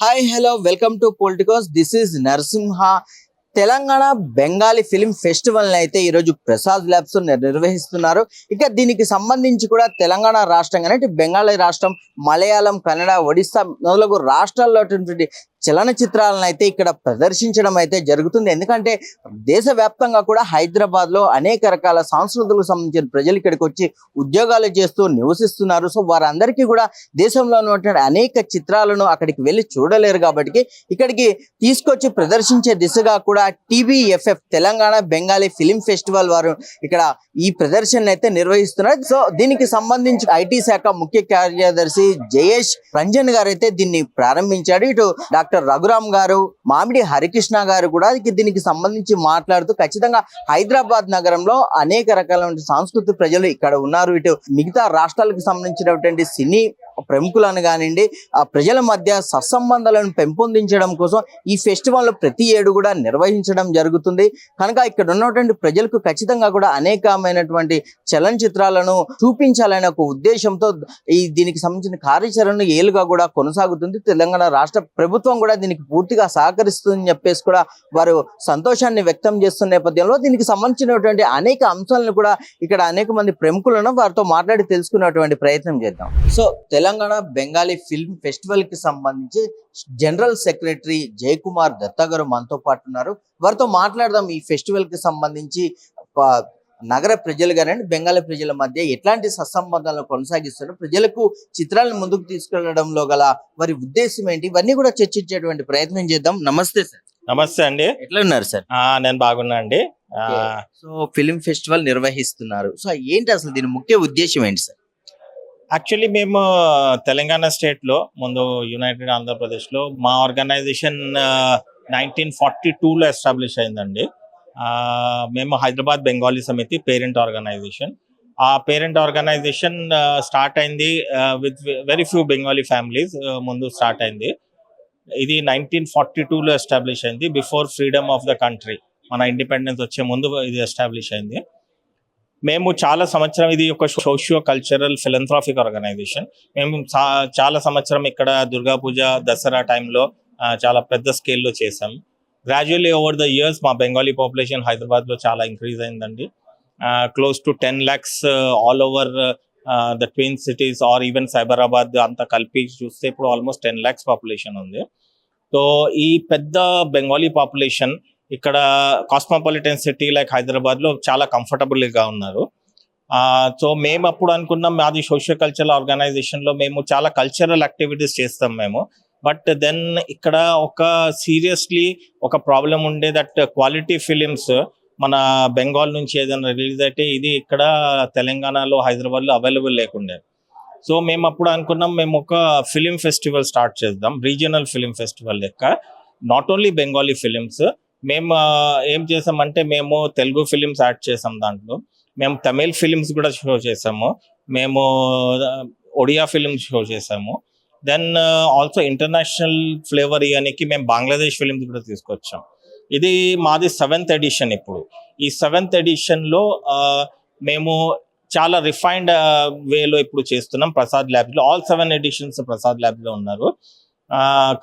Hi hello welcome to Politicos this is Narasimha Telangana Bengali film festival అయితే ఈరోజు Prasad labs నిర్వహిస్తున్నారు. ఇక దీనికి సంబంధించి కూడా తెలంగాణ రాష్ట్రంగానే కానీ బెంగాలీ రాష్ట్రం మలయాళం కన్నడ ఒడిస్సా మొదలగు రాష్ట్రాల్లో చలనచిత్రాలను అయితే ఇక్కడ ప్రదర్శించడం అయితే జరుగుతుంది. ఎందుకంటే దేశవ్యాప్తంగా కూడా హైదరాబాద్లో అనేక రకాల సంస్కృతులకు సంబంధించిన ప్రజలు ఇక్కడికి వచ్చి ఉద్యోగాలు చేస్తూ నివసిస్తున్నారు. సో వారందరికీ కూడా దేశంలో ఉన్నటువంటి అనేక చిత్రాలను అక్కడికి వెళ్ళి చూడలేరు కాబట్టి ఇక్కడికి తీసుకొచ్చి ప్రదర్శించే దిశగా కూడా TBFF Telangana Bengali film festival వారు ఇక్కడ ఈ ప్రదర్శన అయితే నిర్వహిస్తున్నారు. సో దీనికి సంబంధించి ఐటీ శాఖ ముఖ్య కార్యదర్శి జయేష్ రంజన్ గారు అయితే దీన్ని ప్రారంభించాడు. ఇటు డాక్టర్ డాక్టర్ రఘురామ్ గారు మామిడి హరికృష్ణ గారు కూడా దీనికి సంబంధించి మాట్లాడుతూ ఖచ్చితంగా హైదరాబాద్ నగరంలో అనేక రకాలైన సంస్కృతి ప్రజలు ఇక్కడ ఉన్నారు. ఇటు మిగతా రాష్ట్రాలకు సంబంధించినటువంటి సినీ ప్రముఖులను కానివ్వండి ఆ ప్రజల మధ్య సత్సంబంధాలను పెంపొందించడం కోసం ఈ ఫెస్టివల్ ప్రతి ఏడు కూడా నిర్వహించడం జరుగుతుంది. కనుక ఇక్కడ ఉన్నటువంటి ప్రజలకు ఖచ్చితంగా కూడా అనేకమైనటువంటి చలనచిత్రాలను చూపించాలనే ఒక ఉద్దేశంతో ఈ దీనికి సంబంధించిన కార్యాచరణ ఏలుగా కూడా కొనసాగుతుంది. తెలంగాణ రాష్ట్ర ప్రభుత్వం కూడా దీనికి పూర్తిగా సహకరిస్తుందని చెప్పేసి కూడా వారు సంతోషాన్ని వ్యక్తం చేస్తున్న నేపథ్యంలో దీనికి సంబంధించినటువంటి అనేక అంశాలను కూడా ఇక్కడ అనేక మంది ప్రముఖులను వారితో మాట్లాడి తెలుసుకున్నటువంటి ప్రయత్నం చేద్దాం. సో తెలంగాణ బెంగాలీ ఫిల్మ్ ఫెస్టివల్కి సంబంధించి జనరల్ సెక్రటరీ జయకుమార్ దత్తా గారు మనతో పాటు ఉన్నారు. వారితో మాట్లాడదాం ఈ ఫెస్టివల్కి సంబంధించి. నగర ప్రజలు కానీ బెంగాలీ ప్రజల మధ్య ఎట్లాంటి సత్సంబంధాలను కొనసాగిస్తున్నారు ప్రజలకు చిత్రాలను ముందుకు తీసుకెళ్ళడంలో గల వారి ఉద్దేశం ఏంటి? ఇవన్నీ కూడా చర్చించేటువంటి ప్రయత్నం చేద్దాం. నమస్తే సార్. నమస్తే అండి. ఎట్లా ఉన్నారు సార్? నేను బాగున్నా అండి. సో ఫిలిం ఫెస్టివల్ నిర్వహిస్తున్నారు. సో ఏంటి అసలు దీని ముఖ్య ఉద్దేశం ఏంటి సార్? యాక్చువల్లీ మేము తెలంగాణ స్టేట్లో ముందు యునైటెడ్ ఆంధ్రప్రదేశ్లో మా ఆర్గనైజేషన్ నైన్టీన్ ఫార్టీ టూలో ఎస్టాబ్లిష్ అయిందండి. మేము హైదరాబాద్ బెంగాలీ సమితి పేరెంట్ ఆర్గనైజేషన్ ఆ పేరెంట్ ఆర్గనైజేషన్ స్టార్ట్ అయింది with very few Bengali families ముందు స్టార్ట్ అయింది. ఇది నైన్టీన్ ఫార్టీ టూలో ఎస్టాబ్లిష్ అయింది before freedom of the country మన ఇండిపెండెన్స్ వచ్చే ముందు ఇది ఎస్టాబ్లిష్ అయింది. మేము చాలా సంవత్సరం ఇది ఒక సోషియో కల్చరల్ ఫిలంథ్రాఫిక్ ఆర్గనైజేషన్. మేము చాలా సంవత్సరం ఇక్కడ దుర్గా పూజ దసరా టైంలో చాలా పెద్ద స్కేల్లో చేసాం గ్రాడ్యువల్లీ ఓవర్ ద ఇయర్స్ మా బెంగాలీ పాపులేషన్ హైదరాబాద్లో చాలా ఇంక్రీజ్ అయిందండి. Close to ten lakhs all over the twin cities or even Cyberabad అంతా కలిపి చూస్తే ఇప్పుడు ఆల్మోస్ట్ టెన్ ల్యాక్స్ పాపులేషన్ ఉంది. సో ఈ పెద్ద బెంగాలీ పాపులేషన్ ఇక్కడ కాస్మోపాలిటన్ సిటీ లైక్ హైదరాబాద్లో చాలా కంఫర్టబుల్గా ఉన్నారు సో మేము అప్పుడు అనుకున్నాం మాది సోషియో కల్చరల్ ఆర్గనైజేషన్లో మేము చాలా కల్చరల్ యాక్టివిటీస్ చేస్తాం మేము. బట్ దెన్ ఇక్కడ ఒక సీరియస్లీ ఒక ప్రాబ్లం ఉండే దట్ క్వాలిటీ ఫిలిమ్స్ మన బెంగాల్ నుంచి ఏదైనా రిలీజ్ అయితే ఇది ఇక్కడ తెలంగాణలో హైదరాబాద్లో అవైలబుల్ లేకుండే. సో మేము అప్పుడు అనుకున్నాం మేము ఒక ఫిలిం ఫెస్టివల్ స్టార్ట్ చేద్దాం రీజనల్ ఫిలిం ఫెస్టివల్ లెక్క. నాట్ ఓన్లీ బెంగాలీ ఫిలిమ్స్ మేము ఏం చేసామంటే మేము తెలుగు ఫిలిమ్స్ యాడ్ చేసాం దాంట్లో. మేము తమిళ్ ఫిలిమ్స్ కూడా షో చేసాము. మేము ఒడియా ఫిలిమ్స్ షో చేసాము. దెన్ ఆల్సో ఇంటర్నేషనల్ ఫ్లేవర్ ఇవనికి మేము బంగ్లాదేశ్ ఫిలిమ్స్ కూడా తీసుకొచ్చాం. ఇది మాది సెవెంత్ ఎడిషన్ ఇప్పుడు. ఈ సెవెంత్ ఎడిషన్లో మేము చాలా రిఫైన్డ్ వేలో ఇప్పుడు చేస్తున్నాం ప్రసాద్ ల్యాబ్లో. ఆల్ సెవెన్ ఎడిషన్స్ ప్రసాద్ ల్యాబ్లో ఉన్నారు.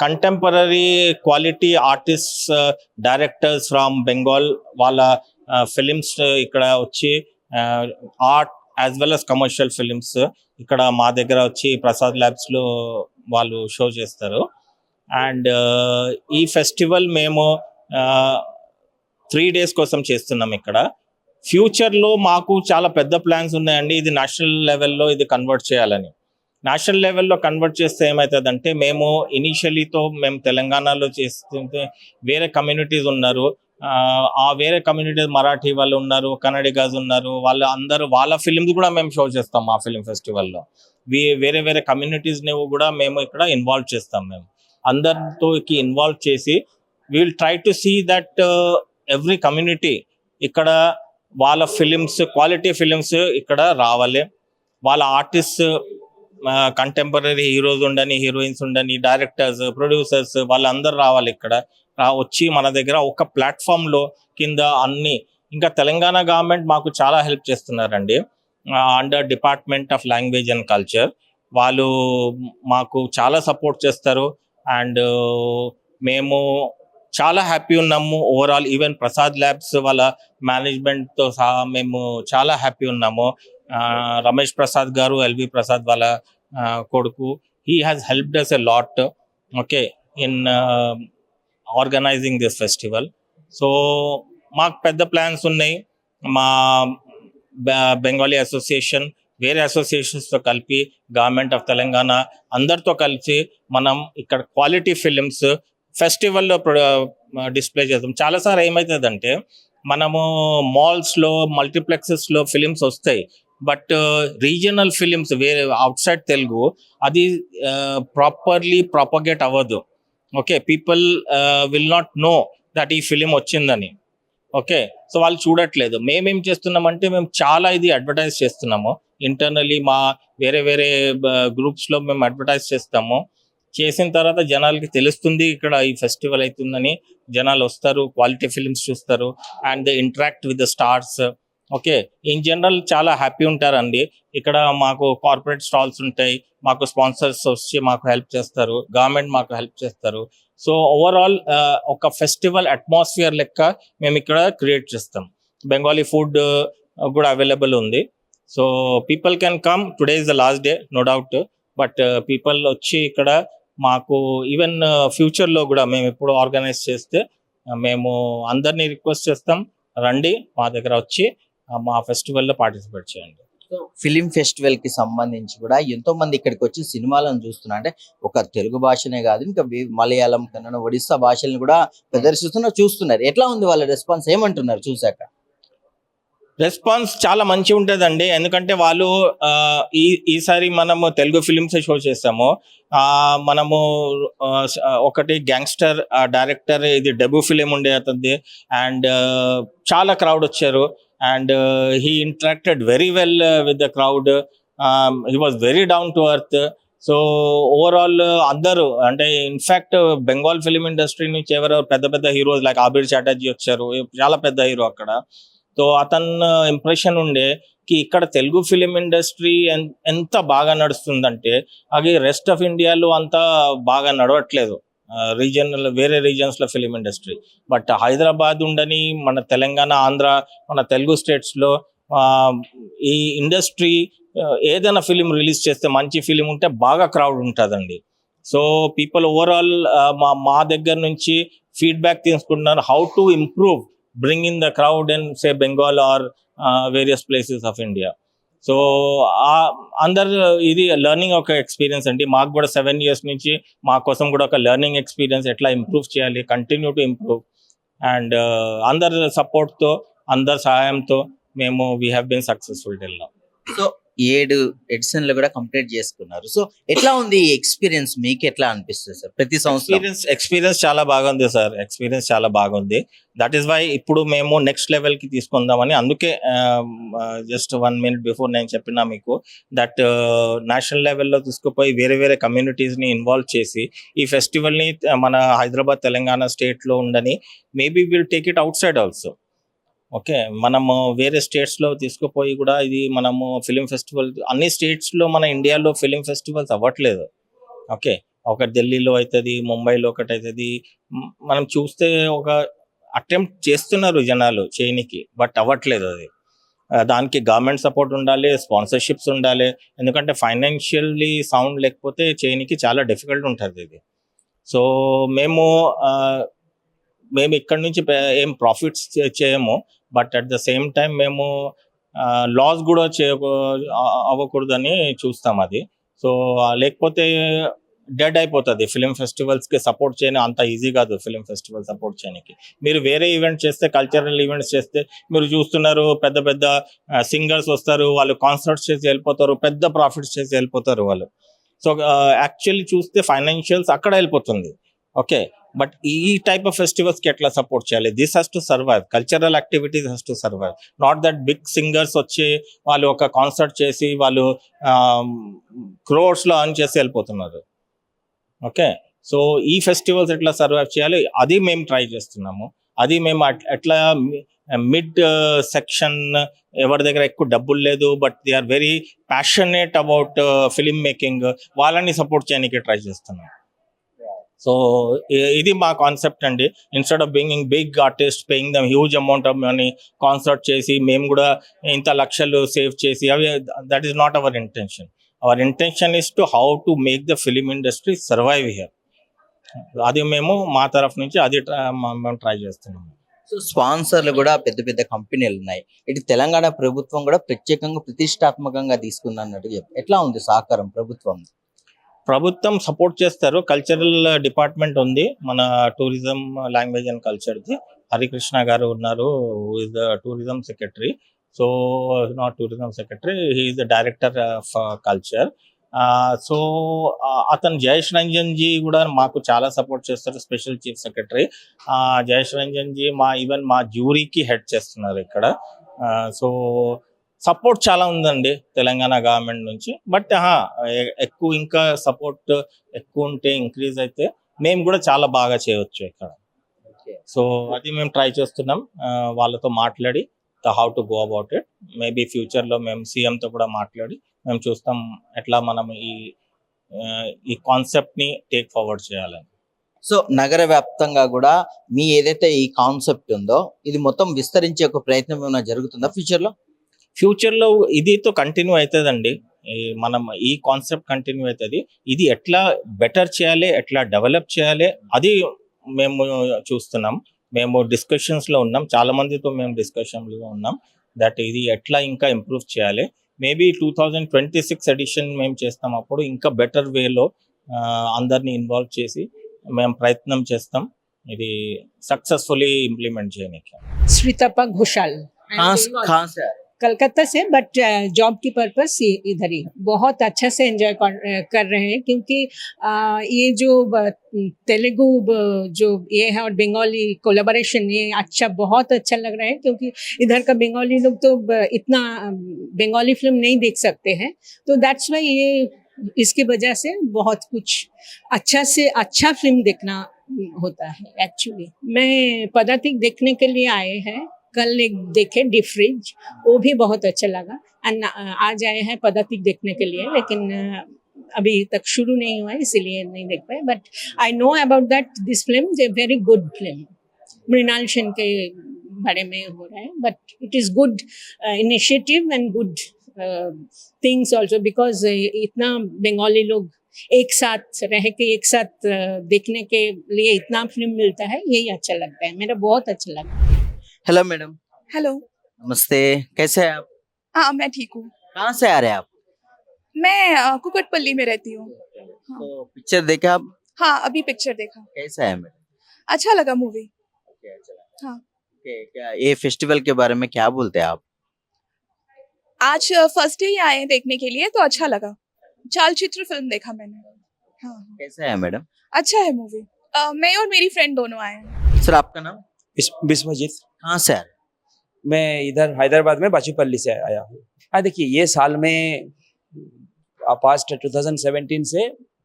Contemporary quality artist directors from Bengal వాళ్ళ ఫిలిమ్స్ ఇక్కడ వచ్చి art as well as commercial films ఇక్కడ మా దగ్గర వచ్చి ప్రసాద్ ల్యాబ్స్లో వాళ్ళు షో చేస్తారు. అండ్ ఈ ఫెస్టివల్ మేము త్రీ డేస్ కోసం చేస్తున్నాం ఇక్కడ. ఫ్యూచర్లో మాకు చాలా పెద్ద ప్లాన్స్ ఉన్నాయండి. ఇది నేషనల్ లెవెల్లో ఇది కన్వర్ట్ చేయాలని. నేషనల్ లెవెల్లో కన్వర్ట్ చేస్తే ఏమవుతుందంటే మేము ఇనీషియలీతో మేము తెలంగాణలో చేస్తుంటే వేరే కమ్యూనిటీస్ ఉన్నారు. ఆ, వేరే కమ్యూనిటీస్ మరాఠీ వాళ్ళు ఉన్నారు కన్నడిగాస్ ఉన్నారు. వాళ్ళు అందరూ వాళ్ళ ఫిలిమ్స్ కూడా మేము షో చేస్తాం మా ఫిలిం ఫెస్టివల్లో. వేరే వేరే కమ్యూనిటీస్ని కూడా మేము ఇక్కడ ఇన్వాల్వ్ చేస్తాం మేము. అందరితోకి ఇన్వాల్వ్ చేసి will try to see that every community ఇక్కడ వాళ్ళ ఫిలిమ్స్ క్వాలిటీ ఫిలిమ్స్ ఇక్కడ రావాలి. వాళ్ళ ఆర్టిస్ట్ కంటెంపరీ హీరోస్ ఉండని హీరోయిన్స్ ఉండని డైరెక్టర్స్ ప్రొడ్యూసర్స్ వాళ్ళందరూ రావాలి ఇక్కడ. వచ్చి మన దగ్గర ఒక ప్లాట్ఫామ్లో కింద అన్ని ఇంకా తెలంగాణ గవర్నమెంట్ మాకు చాలా హెల్ప్ చేస్తున్నారండి. Under department of language and culture వాళ్ళు మాకు చాలా సపోర్ట్ చేస్తారు. అండ్ మేము చాలా హ్యాపీ ఉన్నాము. ఓవరాల్ ఈవెన్ ప్రసాద్ ల్యాబ్స్ వాళ్ళ మేనేజ్మెంట్తో సహా మేము చాలా హ్యాపీ ఉన్నాము. రమేష్ ప్రసాద్ గారు ఎల్వి ప్రసాద్ వాళ్ళ కొడుకు. He has helped us a lot okay in organising this festival so మాకు పెద్ద ప్లాన్స్ ఉన్నాయి. మా బెంగాలీ అసోసియేషన్ వేరే అసోసియేషన్స్తో తో కలిపి గవర్నమెంట్ ఆఫ్ తెలంగాణ అందరితో కలిసి మనం ఇక్కడ క్వాలిటీ ఫిలిమ్స్ ఫెస్టివల్లో డిస్ప్లే చేస్తాం చాలాసార్లు ఏమవుతుందంటే మనము మాల్స్లో మల్టీప్లెక్సెస్లో ఫిలిమ్స్ వస్తాయి. బట్ రీజనల్ ఫిలిమ్స్ వేరే అవుట్ సైడ్ తెలుగు అది ప్రాపర్లీ ప్రాపగేట్ అవ్వదు. Okay people will not know that ఈ ఫిలిం వచ్చిందని. ఓకే సో వాళ్ళు చూడట్లేదు. మేమేం చేస్తున్నామంటే మేము చాలా ఇది అడ్వర్టైజ్ చేస్తున్నాము. ఇంటర్నలీ మా వేరే వేరే గ్రూప్స్లో మేము అడ్వర్టైజ్ చేస్తాము. చేసిన తర్వాత జనాలకి తెలుస్తుంది ఇక్కడ ఈ ఫెస్టివల్ అవుతుందని. జనాలు వస్తారు క్వాలిటీ ఫిలిమ్స్ చూస్తారు and the interact with the stars. Okay. In general చాలా హ్యాపీ ఉంటారండి. ఇక్కడ మాకు కార్పొరేట్ స్టాల్స్ ఉంటాయి. మాకు స్పాన్సర్స్ వచ్చి మాకు హెల్ప్ చేస్తారు. గవర్నమెంట్ మాకు హెల్ప్ చేస్తారు. సో ఓవరాల్ ఒక ఫెస్టివల్ అట్మాస్ఫియర్ లెక్క మేము ఇక్కడ క్రియేట్ చేస్తాం. బెంగాలీ ఫుడ్ కూడా అవైలబుల్ ఉంది. So people can come today is the last day no doubt but people వచ్చి ఇక్కడ మాకు ఈవెన్ ఫ్యూచర్లో కూడా మేము ఎప్పుడు ఆర్గనైజ్ చేస్తే మేము అందరినీ రిక్వెస్ట్ చేస్తాం. రండి మా దగ్గర వచ్చి మా ఫెస్టివల్లో పార్టిసిపేట్ చేయండి. ఫిలిం ఫెస్టివల్కి సంబంధించి కూడా ఎంతో మంది ఇక్కడికి వచ్చి సినిమాలను చూస్తున్నారు. అంటే ఒక తెలుగు భాషనే కాదు ఇంకా మలయాళం కన్నడ ఒడిస్సా భాషల్ని కూడా ప్రదర్శిస్తున్నారు చూస్తున్నారు. ఎట్లా ఉంది వాళ్ళ రెస్పాన్స్? ఏమంటున్నారు? చూసాక రెస్పాన్స్ చాలా మంచి ఉంటుందండి. ఎందుకంటే వాళ్ళు ఆ, ఈ ఈసారి మనము తెలుగు ఫిలిమ్స్ షో చేస్తాము. ఆ, మనము ఒకటి గ్యాంగ్స్టర్ డైరెక్టర్ ఇది డెబ్యూ ఫిలిం ఉండే అతనిది. అండ్ చాలా క్రౌడ్ వచ్చారు. And he interacted very well with the crowd he was very down to earth so overall అందరూ అంటే ఇన్ఫాక్ట్ బెంగాల్ ఫిలిం ఇండస్ట్రీ నుంచి ఎవరో పెద్ద పెద్ద హీరోస్ లైక్ ఆబిర్ చాటర్జీ వచ్చారు. చాలా పెద్ద హీరో అక్కడ. సో అతను uh, ఇంప్రెషన్ ఉండే కి ఇక్కడ తెలుగు ఫిలిం ఇండస్ట్రీ ఎంత బాగా నడుస్తుందంటే అది రెస్ట్ ఆఫ్ ఇండియాలో అంతా బాగా నడవట్లేదు. రీజనల్ వేరే రీజన్స్లో ఫిలిం ఇండస్ట్రీ బట్ హైదరాబాద్ ఉండని మన తెలంగాణ ఆంధ్ర మన తెలుగు స్టేట్స్లో ఈ ఇండస్ట్రీ ఏదైనా ఫిలిం రిలీజ్ చేస్తే మంచి ఫిలిం ఉంటే బాగా క్రౌడ్ ఉంటుందండి. సో పీపుల్ ఓవరాల్ మా మా దగ్గర నుంచి ఫీడ్బ్యాక్ తీసుకుంటున్నారు how to improve bring in the crowd and say Bengal or various places of India so అందరు ఇది లెర్నింగ్ ఒక ఎక్స్పీరియన్స్ అండి. మాకు కూడా సెవెన్ ఇయర్స్ నుంచి మా కోసం కూడా ఒక లెర్నింగ్ ఎక్స్పీరియన్స్ ఎట్లా ఇంప్రూవ్ చేయాలి కంటిన్యూ టు ఇంప్రూవ్ అండ్ అందరి సపోర్ట్తో అందరి సహాయంతో మేము we have been successful till now so ఏడు ఎడిషన్లు కూడా కంప్లీట్ చేసుకున్నారు. సో ఎట్లా ఉంది ఈ ఎక్స్పీరియన్స్? మీకు ఎట్లా అనిపిస్తుంది సార్? ప్రతి సంవత్సరం? ఎక్స్పీరియన్స్ ఎక్స్పీరియన్స్ చాలా బాగుంది సార్. ఎక్స్పీరియన్స్ చాలా బాగుంది. దట్ ఈస్ వై ఇప్పుడు మేము నెక్స్ట్ లెవెల్కి తీసుకుందామని అందుకే జస్ట్ వన్ మినిట్ బిఫోర్ నేను చెప్పిన మీకు దట్ నేషనల్ లెవెల్లో తీసుకుపోయి వేరే వేరే కమ్యూనిటీస్ని ఇన్వాల్వ్ చేసి ఈ ఫెస్టివల్ని మన హైదరాబాద్ తెలంగాణ స్టేట్లో ఉండని maybe will take it outside also okay మనము వేరే స్టేట్స్లో తీసుకుపోయి కూడా ఇది మనము ఫిలిం ఫెస్టివల్ అన్ని స్టేట్స్లో మన ఇండియాలో ఫిలిం ఫెస్టివల్స్ అవ్వట్లేదు. ఓకే ఒక ఢిల్లీలో అవుతుంది ముంబైలో ఒకటి అవుతుంది మనం చూస్తే ఒక అటెంప్ట్ చేస్తున్నారు జనాలు చేయనికి బట్ అవ్వట్లేదు అది. దానికి గవర్నమెంట్ సపోర్ట్ ఉండాలి స్పాన్సర్షిప్స్ ఉండాలి ఎందుకంటే ఫైనాన్షియల్లీ సౌండ్ లేకపోతే చేయనికి చాలా డిఫికల్ట్ ఉంటుంది ఇది. సో మేము మేము ఇక్కడ నుంచి ఏం ప్రాఫిట్స్ చేయము but at the same time మేము లాస్ కూడా చేయకూ అవ్వకూడదని చూస్తాం అది. సో లేకపోతే డెడ్ అయిపోతుంది. ఫిలిం ఫెస్టివల్స్కి సపోర్ట్ చేయని అంత ఈజీ కాదు ఫిలిం ఫెస్టివల్ సపోర్ట్ చేయడానికి మీరు వేరే ఈవెంట్ చేస్తే కల్చరల్ ఈవెంట్స్ చేస్తే మీరు చూస్తున్నారు పెద్ద పెద్ద సింగర్స్ వస్తారు వాళ్ళు కాన్సర్ట్స్ చేసి వెళ్ళిపోతారు పెద్ద ప్రాఫిట్స్ చేసి వెళ్ళిపోతారు వాళ్ళు. సో యాక్చువల్లీ చూస్తే ఫైనాన్షియల్స్ అక్కడ వెళ్ళిపోతుంది. ఓకే బట్ ఈ టైప్ ఆఫ్ ఫెస్టివల్స్కి ఎట్లా సపోర్ట్ చేయాలి? This has to survive cultural activities has to survive not that big singers వచ్చి వాళ్ళు ఒక కాన్సర్ట్ చేసి వాళ్ళు క్రోర్స్లో అర్న్ చేసి వెళ్ళిపోతున్నారు. ఓకే సో ఈ ఫెస్టివల్స్ ఎట్లా సర్వైవ్ చేయాలి? అది మేము ట్రై చేస్తున్నాము. అది మేము ఎట్లా మిడ్ సెక్షన్ ఎవరి దగ్గర ఎక్కువ డబ్బులు లేదు but they are very passionate about film making వాళ్ళని సపోర్ట్ చేయడానికి ట్రై చేస్తున్నాం. సో ఇది మా కాన్సెప్ట్ అండి. Instead of being big artist paying them huge amount of money concert చేసి మేము కూడా ఇంత లక్షలు సేవ్ చేసి అవి that is not our intention our intention is to how to make the film industry survive here అది మేము మా తరఫు నుంచి అది మేము ట్రై చేస్తున్నాము సో స్పాన్సర్లు కూడా పెద్ద పెద్ద కంపెనీలు ఉన్నాయి. ఇటు తెలంగాణ ప్రభుత్వం కూడా ప్రత్యేకంగా ప్రతిష్టాత్మకంగా తీసుకుందన్నట్టు చెప్పి ఎట్లా ఉంది సహకారం ప్రభుత్వం? ప్రభుత్వం సపోర్ట్ చేస్తారు. కల్చరల్ డిపార్ట్మెంట్ ఉంది. మన టూరిజం లాంగ్వేజ్ అండ్ కల్చర్ది హరికృష్ణ గారు ఉన్నారు. Is the tourism secretary so not tourism secretary he is the director of culture so అతను జయేష్ రంజన్ జీ కూడా మాకు చాలా సపోర్ట్ చేస్తారు. Special chief secretary Jayesh Ranjan ji మా ఈవెన్ మా జ్యూరీకి హెడ్ చేస్తున్నారు ఇక్కడ. Uh, సో సపోర్ట్ చాలా ఉందండి తెలంగాణ గవర్నమెంట్ నుంచి. బట్ ఎక్కువ ఇంకా సపోర్ట్ ఎక్కువ ఉంటే ఇంక్రీజ్ అయితే మేము కూడా చాలా బాగా చేయవచ్చు ఇక్కడ. సో అది మేము ట్రై చేస్తున్నాం. వాళ్ళతో మాట్లాడి how to go about it. Maybe ఫ్యూచర్లో మేము సీఎం తో కూడా మాట్లాడి మేము చూస్తాం ఎట్లా మనం ఈ ఈ కాన్సెప్ట్ని టేక్ ఫార్వర్డ్ చేయాలని. సో నగర వ్యాప్తంగా కూడా మీ ఏదైతే ఈ కాన్సెప్ట్ ఉందో ఇది మొత్తం విస్తరించే ఒక ప్రయత్నం ఏమైనా జరుగుతుందా ఫ్యూచర్ లో ఫ్యూచర్ లో ఇదితో కంటిన్యూ అవుతుందండి ఈ మనం ఈ కాన్సెప్ట్ కంటిన్యూ అవుతుంది ఇది ఎట్లా బెటర్ చేయాలి ఎట్లా డెవలప్ చేయాలి అది మేము చూస్తున్నాం మేము డిస్కషన్స్ లో ఉన్నాం చాలా మందితో మేము డిస్కషన్ లో ఉన్నాం దట్ ఇది ఎట్లా ఇంకా ఇంప్రూవ్ చేయాలి maybe two thousand twenty six edition మేము చేస్తాం అప్పుడు ఇంకా బెటర్ వేలో అందరిని ఇన్వాల్వ్ చేసి మేము ప్రయత్నం చేస్తాం ఇది సక్సెస్ఫుల్లీ ఇంప్లిమెంట్ చేయడానికి श्रीतपा घोषाल कहाँ से- कहाँ से आ रहे कलकत्ता से बट जॉब की पर्पस इधर ही बहुत अच्छा से एंजॉय कर रहे हैं, क्योंकि ये जो तेलुगु जो ये है और बंगाली कोलेबोरेशन ये अच्छा बहुत अच्छा लग रहा है, क्योंकि इधर का बंगाली लोग तो इतना बंगाली फ़िल्म नहीं देख सकते हैं। तो दैट्स वाई ये, इसकी वजह से बहुत कुछ अच्छा से अच्छा फ़िल्म देखना होता है एक्चुअली मैं पदातिक देखने के लिए आए हैं। कल एक देखे डी फ्रिज, वो भी बहुत अच्छा लगा। आज आए हैं पदातिक देखने के लिए, लेकिन अभी तक शुरू नहीं हुआ है, इसीलिए नहीं देख पाए। But I know about that this film a very good film Mrinal Sen के बारे में हो रहा है। But it is good initiative and good things also because इतना बंगाली लोग एक साथ रह के, एक साथ देखने के लिए इतना फ़िल्म मिलता है, यही अच्छा लगता है। मेरा बहुत अच्छा लगा। हेलो मैडम हेलो नमस्ते. कैसे हैं आप? हाँ मैं ठीक हूँ। कहाँ से आ रहे हैं आप? मैं कुकटपल्ली में रहती हूँ। हाँ। तो पिक्चर देखे आप? हाँ अभी पिक्चर देखा। कैसा है मैडम अच्छा लगा मूवी क्या हाँ। क्या ये फेस्टिवल के बारे में क्या बोलते हैं आप? आज फ़र्स्ट डे ही आए हैं देखने के लिए तो अच्छा लगा। चलचित्र फ़िल्म देखा मैंने। हाँ। हाँ। कैसा है मैडम अच्छा है मूवी मैं और मेरी फ्रेंड दोनों आए हैं। सर आपका नाम? बिस- हाँ सर? मैं इधर हैदराबाद में बाचीपल्ली से आया हूँ। हाँ देखिए ये साल में पास्ट 2017 से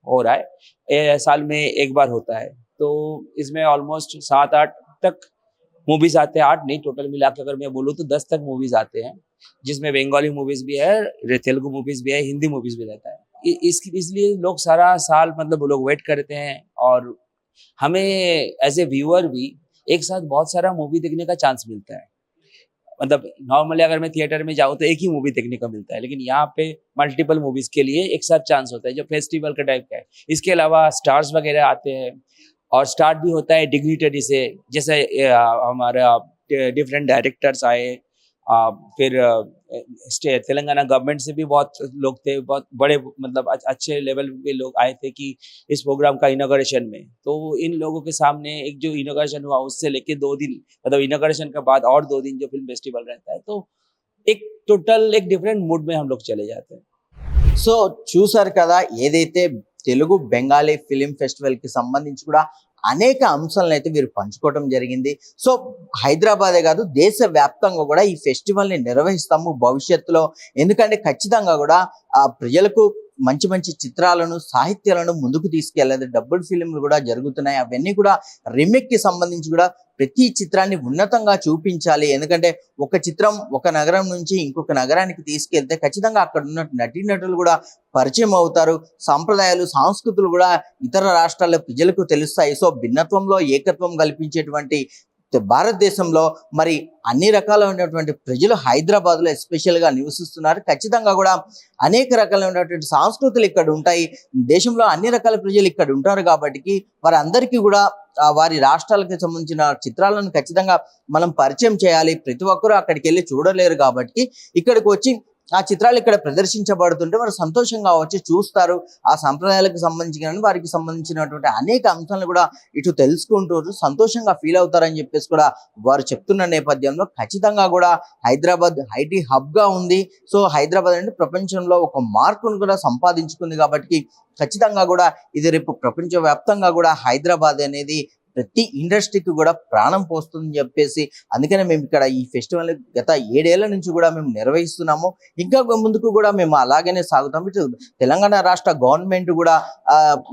हो रहा है। ये साल में एक बार होता है। तो इसमें ऑलमोस्ट सात आठ तक मूवीज़ आते हैं। आठ नहीं टोटल मिला के अगर मैं बोलूँ तो दस तक मूवीज़ आते हैं जिसमें बंगाली मूवीज़ भी है तेलुगु मूवीज़ भी है हिंदी मूवीज़ भी रहता है। इस इसलिए लोग सारा साल मतलब लोग वेट करते हैं और हमें एज ए व्यूअर भी एक साथ बहुत सारा मूवी देखने का चांस मिलता है। मतलब नॉर्मली अगर मैं थिएटर में जाऊँ तो एक ही मूवी देखने को मिलता है, लेकिन यहाँ पे मल्टीपल मूवीज़ के लिए एक साथ चांस होता है, जो फेस्टिवल का टाइप का है। इसके अलावा स्टार्स वगैरह आते हैं, और स्टार्ट भी होता है डिग्निटरी से, जैसे हमारा डिफरेंट डायरेक्टर्स आए फिर अ, स्टे- तेलंगाना गवर्नमेंट से भी बहुत लोग थे बहुत बड़े मतलब अच- अच्छे लेवल के लोग आए थे कि इस प्रोग्राम का इनोग्रेशन में तो इन लोगों के सामने एक जो इनोग्रेशन हुआ उससे लेके दो दिन मतलब इनोग्रेशन के बाद और दो दिन जो फिल्म फेस्टिवल रहता है तो एक टोटल एक डिफरेंट मूड में हम लोग चले जाते हैं సో చూసారు కదా ఏదైతే తెలుగు బెంగాలీ ఫిలిం ఫెస్టివల్ కి సంబంధించి కూడా అనేక అంశాలను అయితే వీరు పంచుకోవడం జరిగింది. సో హైదరాబాదే కాదు దేశ వ్యాప్తంగా కూడా ఈ ఫెస్టివల్ని నిర్వహిస్తాము భవిష్యత్తులో. ఎందుకంటే ఖచ్చితంగా కూడా ఆ ప్రజలకు మంచి మంచి చిత్రాలను సాహిత్యాలను ముందుకు తీసుకెళ్ళేదు డబ్బుల్ ఫిలింలు కూడా జరుగుతున్నాయి. అవన్నీ కూడా రిమేక్కి సంబంధించి కూడా ప్రతి చిత్రాన్ని ఉన్నతంగా చూపించాలి. ఎందుకంటే ఒక చిత్రం ఒక నగరం నుంచి ఇంకొక నగరానికి తీసుకెళ్తే ఖచ్చితంగా అక్కడ ఉన్న నటీనటులు కూడా పరిచయం అవుతారు. సాంప్రదాయాలు సంస్కృతులు కూడా ఇతర రాష్ట్రాల ప్రజలకు తెలుస్తాయి. సో భిన్నత్వంలో ఏకత్వం కల్పించేటువంటి భారతదేశంలో మరి అన్ని రకాలైనటువంటి ప్రజలు హైదరాబాద్లో ఎస్పెషల్గా నివసిస్తున్నారు. ఖచ్చితంగా కూడా అనేక రకాలైనటువంటి సంస్కృతులు ఇక్కడ ఉంటాయి. దేశంలో అన్ని రకాల ప్రజలు ఇక్కడ ఉంటారు కాబట్టి వారందరికీ కూడా వారి రాష్ట్రాలకు సంబంధించిన చిత్రాలను ఖచ్చితంగా మనం పరిచయం చేయాలి. ప్రతి ఒక్కరూ అక్కడికి వెళ్ళి చూడలేరు కాబట్టి ఇక్కడికి వచ్చి ఆ చిత్రాలు ఇక్కడ ప్రదర్శించబడుతుంటే వారు సంతోషంగా వచ్చి చూస్తారు. ఆ సంప్రదాయాలకు సంబంధించిన వారికి సంబంధించినటువంటి అనేక అంశాలను కూడా ఇటు తెలుసుకుంటూ సంతోషంగా ఫీల్ అవుతారని చెప్పేసి కూడా వారు చెప్తున్న నేపథ్యంలో ఖచ్చితంగా కూడా హైదరాబాద్ ఐటీ హబ్గా ఉంది. సో హైదరాబాద్ అంటే ప్రపంచంలో ఒక మార్కును కూడా సంపాదించుకుంది కాబట్టి ఖచ్చితంగా కూడా ఇది రేపు ప్రపంచ వ్యాప్తంగా కూడా హైదరాబాద్ అనేది ప్రతి ఇండస్ట్రీకి కూడా ప్రాణం పోస్తుందని చెప్పేసి అందుకనే మేము ఇక్కడ ఈ ఫెస్టివల్ గత ఏడేళ్ళ నుంచి కూడా మేము నిర్వహిస్తున్నాము. ఇంకా ముందుకు కూడా మేము అలాగనే సాగుతాం. ఇటు తెలంగాణ రాష్ట్ర గవర్నమెంట్ కూడా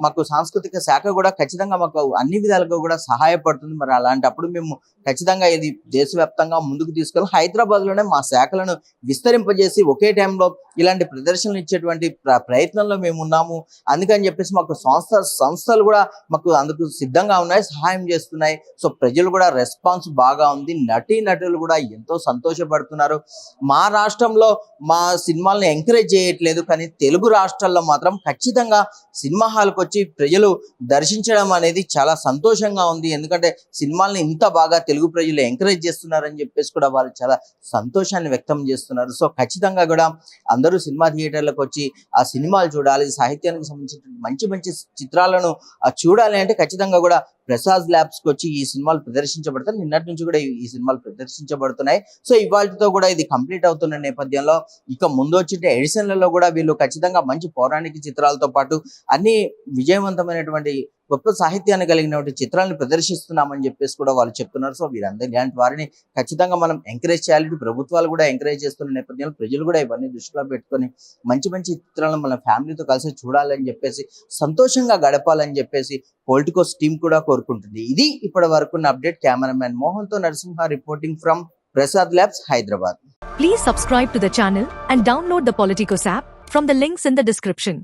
మాకు సాంస్కృతిక శాఖ కూడా ఖచ్చితంగా మాకు అన్ని విధాలుగా కూడా సహాయపడుతుంది. మరి అలాంటప్పుడు మేము ఖచ్చితంగా ఇది దేశవ్యాప్తంగా ముందుకు తీసుకెళ్ళి హైదరాబాద్లోనే మా శాఖలను విస్తరింపజేసి ఒకే టైంలో ఇలాంటి ప్రదర్శనలు ఇచ్చేటువంటి ప్ర- ప్రయత్నంలో మేము ఉన్నాము. అందుకని చెప్పేసి మాకు సంస్థ సంస్థలు కూడా మాకు అందుకు సిద్ధంగా ఉన్నాయి సహాయం చేస్తున్నాయి. సో ప్రజలు కూడా రెస్పాన్స్ బాగా ఉంది. నటీ నటులు కూడా ఎంతో సంతోషపడుతున్నారు. మా రాష్ట్రంలో మా సినిమాలను ఎంకరేజ్ చేయట్లేదు. కానీ తెలుగు రాష్ట్రాల్లో మాత్రం ఖచ్చితంగా సినిమా హాల్కి వచ్చి ప్రజలు దర్శించడం అనేది చాలా సంతోషంగా ఉంది. ఎందుకంటే సినిమాల్ని ఇంత బాగా తెలుగు ప్రజలు ఎంకరేజ్ చేస్తున్నారని చెప్పేసి కూడా వాళ్ళు చాలా సంతోషాన్ని వ్యక్తం చేస్తున్నారు. సో ఖచ్చితంగా కూడా అందరూ సినిమా థియేటర్లకు వచ్చి ఆ సినిమాలు చూడాలి సాహిత్యానికి సంబంధించిన మంచి మంచి చిత్రాలను చూడాలి అంటే ఖచ్చితంగా కూడా ప్రసాద్ ల్యాబ్స్కి వచ్చి ఈ సినిమాలు ప్రదర్శించబడతాయి. నిన్నటి నుంచి కూడా ఈ- సినిమాలు ప్రదర్శించబడుతున్నాయి. సో ఇవాళతో కూడా ఇది కంప్లీట్ అవుతున్న నేపథ్యంలో ఇక ముందు వచ్చే ఎడిషన్లలో కూడా వీళ్ళు ఖచ్చితంగా మంచి పౌరాణిక చిత్రాలతో పాటు అన్ని విజయవంతమైనటువంటి గొప్ప సాహిత్యాన్ని కలిగినటువంటి చిత్రాలను ప్రదర్శిస్తున్నామని చెప్పేసి కూడా వాళ్ళు చెప్తున్నారు. సో వీరందరూ ఇలాంటి వారిని ఖచ్చితంగా మనం ఎంకరేజ్ చేయాలి. ప్రభుత్వాలు కూడా ఎంకరేజ్ చేస్తున్న నేపథ్యంలో ప్రజలు కూడా ఇవన్నీ దృష్టిలో పెట్టుకొని మంచి మంచి చిత్రాలను మన ఫ్యామిలీతో కలిసి చూడాలని చెప్పేసి సంతోషంగా గడపాలని చెప్పేసి పొలిటికోస్ టీం కూడా కోరుకుంటుంది. ఇది ఇప్పటి వరకు update. Cameraman మోహన్తో Narasimha reporting from Prasad labs Hyderabad please subscribe to the channel and download the Politicos app from the links in the description